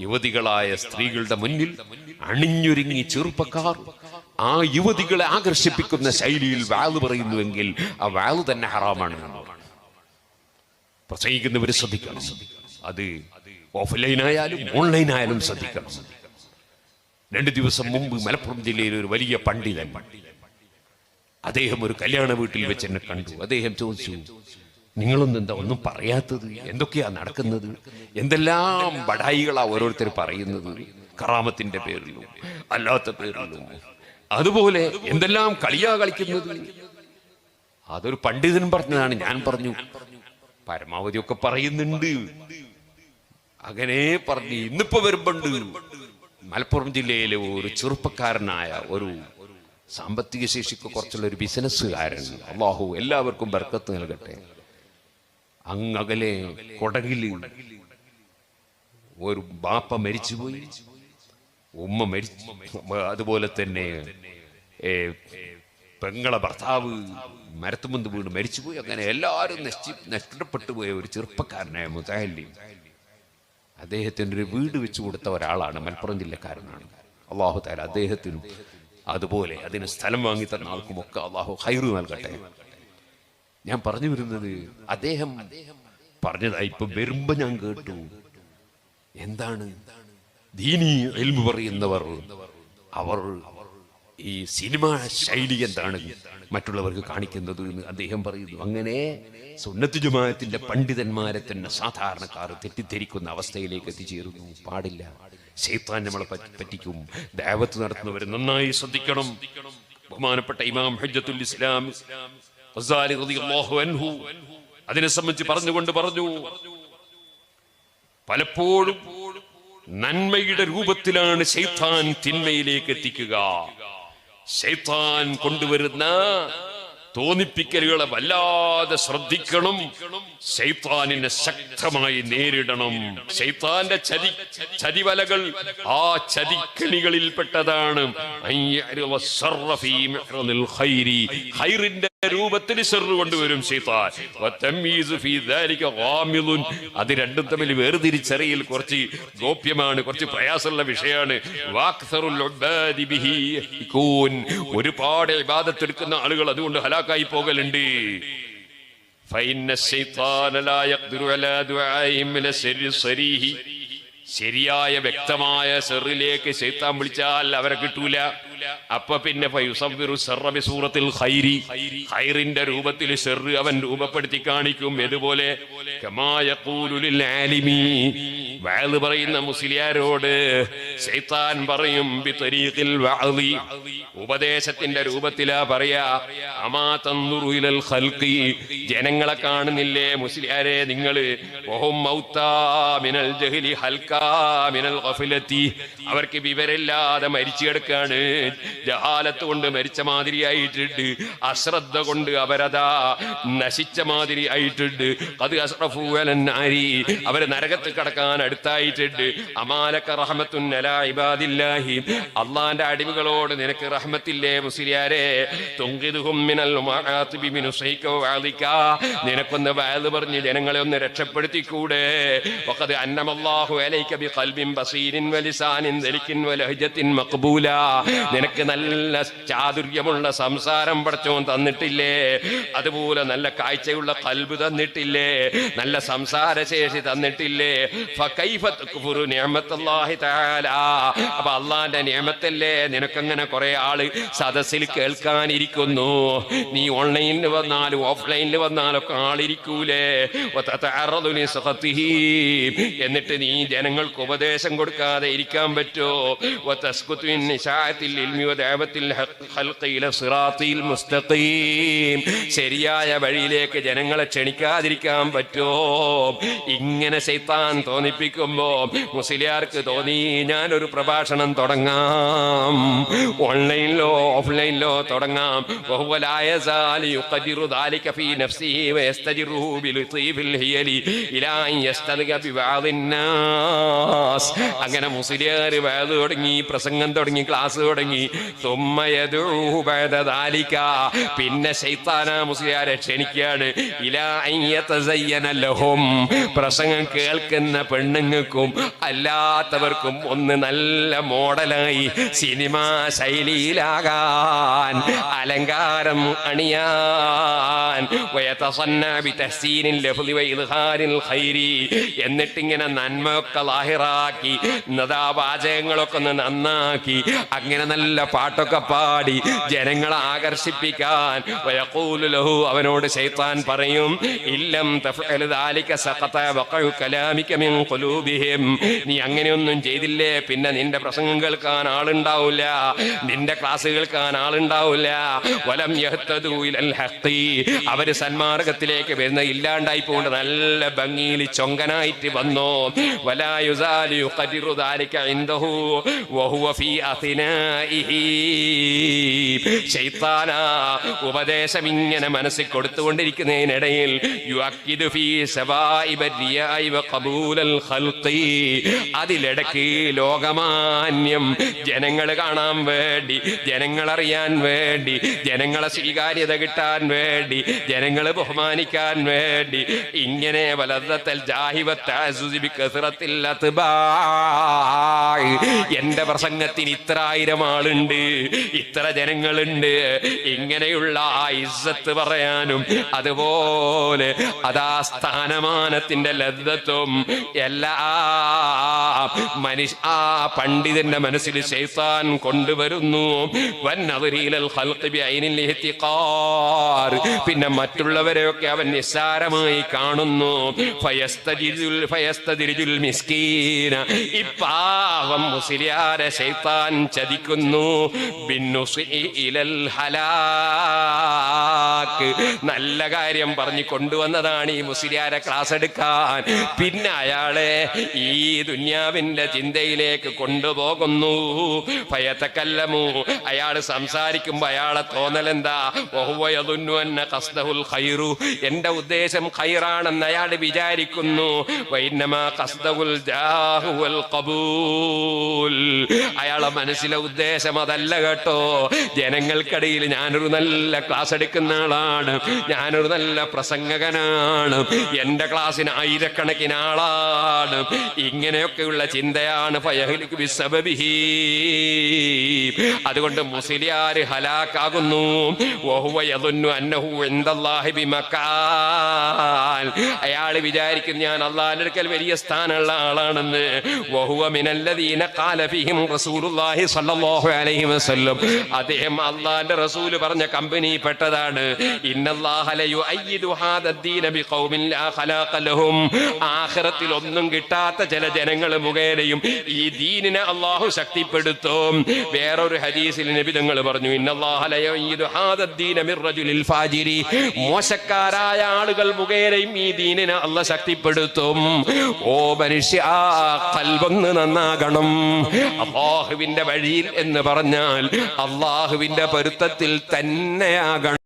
യുവതികളായ സ്ത്രീകളുടെ മുന്നിൽ അണിഞ്ഞൊരുങ്ങി ചെറുപ്പക്കാർ. ആ യുവതികളെ ആകർഷിപ്പിക്കുന്ന ശൈലിയിൽ വാൽ പറയുന്നുവെങ്കിൽ ആ വാൽ തന്നെ ഹറാമാണ് പ്രസംഗിക്കുന്നവർ ശ്രദ്ധിക്കണം. അത് ഓഫ്ലൈനായാലും ഓൺലൈനായാലും ശ്രദ്ധിക്കണം. രണ്ടു ദിവസം മുമ്പ് മലപ്പുറം ജില്ലയിൽ ഒരു വലിയ പണ്ഡിതൻ അദ്ദേഹം ഒരു കല്യാണ വീട്ടിൽ വെച്ച് എന്നെ കണ്ടു. അദ്ദേഹം ചോദിച്ചു നിങ്ങളൊന്നും എന്താ ഒന്നും പറയാത്തത്? എന്തൊക്കെയാ നടക്കുന്നത്? എന്തെല്ലാം ബടായികളാ ഓരോരുത്തർ പറയുന്നത്? കറാമത്തിന്റെ പേരിലും അല്ലാത്ത പേരിലും. അതുപോലെ എന്തെല്ലാം കളിയാ കളിക്കുന്നത്? അതൊരു പണ്ഡിതൻ പറഞ്ഞതാണ് ഞാൻ പറഞ്ഞു. പരമാവധി ഒക്കെ പറയുന്നുണ്ട്. അങ്ങനെ പറഞ്ഞു ഇന്നിപ്പോ വരുമ്പോണ്ട് മലപ്പുറം ജില്ലയിലെ ഒരു ചെറുപ്പക്കാരനായ ഒരു സാമ്പത്തിക ശേഷിക്ക് കുറച്ചുള്ള ഒരു ബിസിനസ്സുകാരൻ അള്ളാഹു എല്ലാവർക്കും ബർക്കത്ത് നൽകട്ടെ. അങ്ങകലെ കൊടകിൽ ഒരു ബാപ്പ മരിച്ചുപോയി. ഉമ്മ മരിച്ചു. അതുപോലെ തന്നെ പെങ്ങളെ ഭർത്താവ് മരത്തുമുന്ത് വീണ് മരിച്ചുപോയി. അങ്ങനെ എല്ലാവരും നശി നഷ്ടപ്പെട്ടു പോയ ഒരു ചെറുപ്പക്കാരനായ മുതാലി അദ്ദേഹത്തിന് ഒരു വീട് വെച്ചു കൊടുത്ത ഒരാളാണ്. മലപ്പുറം ജില്ലക്കാരനാണ്. അള്ളാഹു താല അദ്ദേഹത്തിനും അതുപോലെ അതിന് സ്ഥലം വാങ്ങി തന്ന ആൾക്കുമൊക്കെ അള്ളാഹു ഹൈറു നൽകട്ടെ. ഞാൻ പറഞ്ഞു വരുന്നത് അദ്ദേഹം പറഞ്ഞതായി ഇപ്പൊ വരുമ്പോ ഞാൻ കേട്ടു. എന്താണ്? ദീനി എൽമു പറയുന്നവർ അവർ ഈ സിനിമ ശൈലി എന്താണ് മറ്റുള്ളവർക്ക് കാണിക്കുന്നത് എന്ന് അദ്ദേഹം പറയുന്നു. അങ്ങനെ സുന്നത്ത് ജമാഅത്തിന്റെ പണ്ഡിതന്മാരെ തന്നെ സാധാരണക്കാർ തെറ്റിദ്ധരിക്കുന്ന അവസ്ഥയിലേക്ക് എത്തിച്ചേരുന്നു. പാടില്ല. ശൈത്താൻ നമ്മളെ പറ്റിക്കും. ദേവത്ത് നടത്തുന്നവരെ നന്നായി ശ്രദ്ധിക്കണം. ബഹുമാനപ്പെട്ട ഇമാം ഹജ്ജത്തുൽ ഇസ്ലാം അതിനെ സംബന്ധിച്ച് പറഞ്ഞുകൊണ്ട് പറഞ്ഞു പലപ്പോഴും നന്മയുടെ രൂപത്തിലാണ് ശൈത്താൻ തിന്മയിലേക്ക് എത്തിക്കുക. ശൈത്താൻ കൊണ്ടുവരുന്ന തോന്നിപ്പിക്കലുകളെ വല്ലാതെ ശ്രദ്ധിക്കണം. ശൈത്താനിനെ ശക്തമായി നേരിടണം. ശൈത്താന്റെ ചതി ചതിവലകൾ ആ ചതിക്കണികളിൽപ്പെട്ടതാണ്. അയ്യരുവ രൂപത്തിൽ ഷെറു കൊണ്ടുവരും അത് രണ്ടും തമ്മിൽ വേർതിരിച്ചറിയിൽ കുറച്ച് ഗോപ്യമാണ് കുറച്ച് പ്രയാസമുള്ള വിഷയമാണ്. ഒരുപാട് ഇബാദത്തെടുക്കുന്ന ആളുകൾ അതുകൊണ്ട് ഹലാക്കായി പോകലുണ്ട്. ശരിയായ വ്യക്തമായ സെറിലേക്ക് ശൈത്താൻ വിളിച്ചാൽ അവരെ കിട്ടൂല. അപ്പൊ പിന്നെ ബിസൂറത്തിൽ ഖൈരി. ഖൈറിന്റെ രൂപത്തിൽ ഷെറ് അവൻ രൂപപ്പെടുത്തി കാണിക്കും. ഇതുപോലെ പറയുന്ന മുസ്ലിയാരോട് ശൈത്താൻ പറയും ഉപദേശത്തിന്റെ രൂപത്തിലാ പറയാ അമാ തൻദുറു ഹൽക്കി ജനങ്ങളെ കാണുന്നില്ലേ മുസ്ലിയാരെ നിങ്ങൾ? മിനൽ ജഹ്ലി ഹൽക്കാ മിനൽ അവർക്ക് വിവരമില്ലാതെ മരിച്ചു കിടക്കാണ്. ജഹാലത്ത് കൊണ്ട് മരിച്ച മാതിരിയായിട്ടുണ്ട്. അശ്രദ്ധ കൊണ്ട് അവരതാ നശിച്ച മാതിരി ആയിട്ടുണ്ട് അത് അലന്നാരി അവർ നരകത്ത് കടക്കാൻ അടുത്തായിട്ടുണ്ട്. അമാലക്ക റഹ്മത്തുൻ ഇബാദില്ലാഹി. അള്ളാന്റെ അടിവുകളോട് നിനക്ക് റഹ്മത്തില്ലേ മുസ്ലിയാരെ? നിനക്കൊന്ന് വയത് പറഞ്ഞ് ജനങ്ങളെ ഒന്ന് രക്ഷപ്പെടുത്തിക്കൂടെ? അന്നമല്ലാഹു അലൈക കൽബിൻ ബസീരിൻ നിനക്ക് നല്ല ചാതുര്യമുള്ള സംസാരം പഠിച്ചോൻ തന്നിട്ടില്ലേ? അതുപോലെ നല്ല കാഴ്ചയുള്ള കൽബ് തന്നിട്ടില്ലേ? നല്ല സംസാരശേഷി തന്നിട്ടില്ലേ? അപ്പൊ അള്ളാന്റെ നിയമത്തല്ലേ നിനക്കങ്ങനെ കുറെ ആൾ സദസ്സിൽ കേൾക്കാനിരിക്കുന്നു. നീ ഓൺലൈനിൽ വന്നാലും ഓഫ്ലൈനിൽ വന്നാലും ഒക്കെ ആളിരിക്കൂലേ. എന്നിട്ട് നീ ജനങ്ങൾക്ക് ഉപദേശം കൊടുക്കാതെ ഇരിക്കാൻ പറ്റോ? വതസ്കുതു മിൻ നിശാഅത്തിൽ ഇൽമി വദഅവത്തിൽ ഹഖ് ഖൽഖി ഇല സിറാത്തിൽ മുസ്തഖീം ശരിയായ വഴിയിലേക്ക് ജനങ്ങളെ ക്ഷണിക്കാതിരിക്കാൻ പറ്റോ ഇങ്ങനെ ശൈത്താൻ തോന്നിപ്പിക്കുമ്പോ മുസ്ലിയാർക്ക് തോന്നി ഞാനൊരു പ്രഭാഷണം തുടങ്ങാം ഓൺലൈനിലോ ഓഫ്ലൈനിലോ തുടങ്ങാം وهو لا يزال يقدر ذلك في نفسه ويستجره بلطيف الهيل إلى أن يستلق ببعض الناس അങ്ങനെ മുസ്ലിയാർ വേദ തുടങ്ങി പ്രസംഗം തുടങ്ങി ക്ലാസ് തുടങ്ങി തുടങ്ങി പിന്നെ ശൈത്താന ലഹും. പ്രസംഗം കേൾക്കുന്ന പെണ്ണുങ്ങൾക്കും അല്ലാത്തവർക്കും ഒന്ന് നല്ല മോഡലായി സിനിമാ ശൈലിയിലാകാൻ അലങ്കാരം അണിയാൻ. എന്നിട്ടിങ്ങനെ നന്മയൊക്കെ ലാഹിറാക്കി നദാവാചകങ്ങളൊക്കെ ഒന്ന് നന്നാക്കി. അങ്ങനെ നല്ല പാട്ടൊക്കെ പാടി ജനങ്ങളെ ആകർഷിപ്പിക്കാൻ. ലഹു അവനോട് ശൈത്താൻ പറയും ഇല്ലം നീ അങ്ങനെയൊന്നും ചെയ്തില്ലേ? പിന്നെ നിന്റെ പ്രസംഗം കേൾക്കാൻ ആളുണ്ടാവില്ല. നിന്റെ ക്ലാസ് കേൾക്കാൻ ആളുണ്ടാവില്ല. വലം അവർ സന്മാർഗത്തിലേക്ക് വരുന്ന ഇല്ലാണ്ടായി പോകൊണ്ട് നല്ല ഭംഗിയിൽ ചൊങ്കനായിട്ട് വന്നു. വലാ ശൈത്താന ഉപദേശം ഇങ്ങനെ മനസ്സിൽ കൊടുത്തുകൊണ്ടിരിക്കുന്നതിനിടയിൽ അതിലിടക്ക് ലോകമാന്യം ജനങ്ങൾ കാണാൻ വേണ്ടി ജനങ്ങളറിയാൻ വേണ്ടി ജനങ്ങളെ സ്വീകാര്യത കിട്ടാൻ വേണ്ടി ജനങ്ങൾ ബഹുമാനിക്കാൻ വേണ്ടി ഇങ്ങനെ വലതത്തൽ എന്റെ പ്രസംഗത്തിന് ഇത്ര ആയിരം ആളുണ്ട്. ഇത്ര ജനങ്ങളുണ്ട്. ഇങ്ങനെയുള്ള ആ ഇസ്സത്ത് പറയാനും അതുപോലെ അതാ സ്ഥാനമാനത്തിന്റെ ലബ്ധത്വം. എല്ലാ മനുഷ്യ ആ പണ്ഡിതന്റെ മനസ്സിൽ ശൈത്താൻ കൊണ്ടുവരുന്നു. വൻ ഇഹ്തിഖാർ. പിന്നെ മറ്റുള്ളവരെയൊക്കെ അവൻ നിസ്സാരമായി കാണുന്നു. ഈ പാവം മുസ്ലിയാരെ ശൈത്താൻ ചതിക്കുന്നു. ഹലാക്ക് നല്ല കാര്യം പറഞ്ഞു കൊണ്ടുവന്നതാണ് ഈ മുസ്ലിയാരെ ക്ലാസ് എടുക്കാൻ. പിന്നെ അയാളെ ഈ ദുന്യാവിന്റെ ചിന്തയിലേക്ക് കൊണ്ടുപോകുന്നു. ഭയത്തക്കല്ലമു അയാൾ സംസാരിക്കുമ്പോ അയാളെ തോന്നലെന്താ? ഖൈറു. എന്റെ ഉദ്ദേശം ഖൈറാണെന്ന് അയാൾ വിചാരിക്കുന്നു. അയാളെ മനസ്സിലെ ഉദ്ദേശം അതല്ല കേട്ടോ. ജനങ്ങൾക്കിടയിൽ ഞാനൊരു നല്ല ക്ലാസ് എടുക്കുന്ന ആളാണ്. ഞാനൊരു നല്ല പ്രസംഗകനാണ്. എന്റെ ക്ലാസ്സിന് ആയിരക്കണക്കിന് ആളാണ്. ഇങ്ങനെയൊക്കെയുള്ള ചിന്തയാണ് ഫയഹലിക്ക് ബിസ്സബബിഹി. അതുകൊണ്ട് മുസ്ലിയാര് ഹലാക്കാകുന്നു. അയാൾ വിചാരിക്കും ഞാൻ അള്ളാഹിന്റെ അടുക്കൽ വലിയ സ്ഥാനമുള്ള ആളാണെന്ന്. അദ്ദേഹം അള്ളാഹിന്റെ റസൂൽ പറഞ്ഞ കമ്പനി പെട്ടതാണ്. ഒന്നും കിട്ടാത്ത ചില ജനങ്ങൾ മുഖേനയും ഈ ദീനിനെ അള്ളാഹു ശക്തിപ്പെടുത്തും. വേറൊരു ഹദീസിൽ നബി തങ്ങൾ പറഞ്ഞു മോശക്കാരായ ആളുകൾ മുഖേനയും ഈ ദീനിനെ അല്ല ശക്തിപ്പെടുത്തും. ഓ മനുഷ്യ കൽവൊന്ന് നന്നാകണം. അള്ളാഹുവിന്റെ വഴിയിൽ എന്ന് പറഞ്ഞാൽ അള്ളാഹുവിന്റെ പൊരുത്തത്തിൽ തന്നെയാകണം.